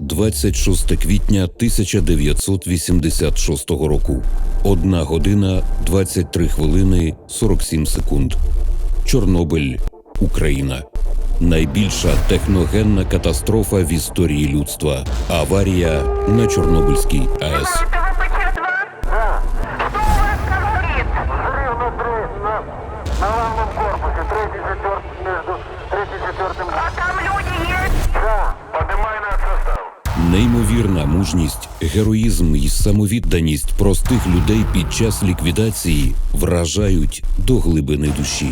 26 квітня 1986 року. 1 година 23 хвилини 47 секунд. Чорнобиль, Україна. Найбільша техногенна катастрофа в історії людства. Аварія на Чорнобильській АЕС. Неймовірна мужність, героїзм і самовідданість простих людей під час ліквідації вражають до глибини душі.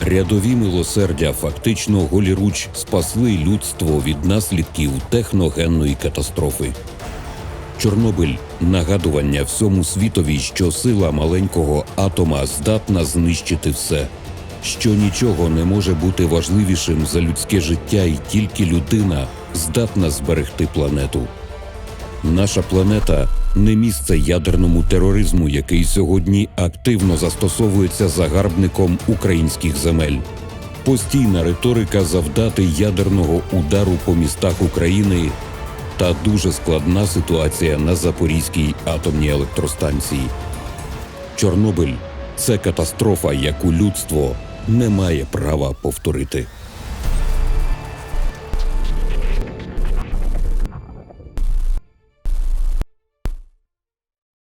Рядові милосердя фактично голіруч спасли людство від наслідків техногенної катастрофи. Чорнобиль нагадування всьому світові, що сила маленького атома здатна знищити все, що нічого не може бути важливішим за людське життя, і тільки людина здатна зберегти планету. Наша планета не місце ядерному тероризму, який сьогодні активно застосовується загарбником українських земель. Постійна риторика завдати ядерного удару по містах України та дуже складна ситуація на Запорізькій атомній електростанції. Чорнобиль це катастрофа, яку людство не має права повторити.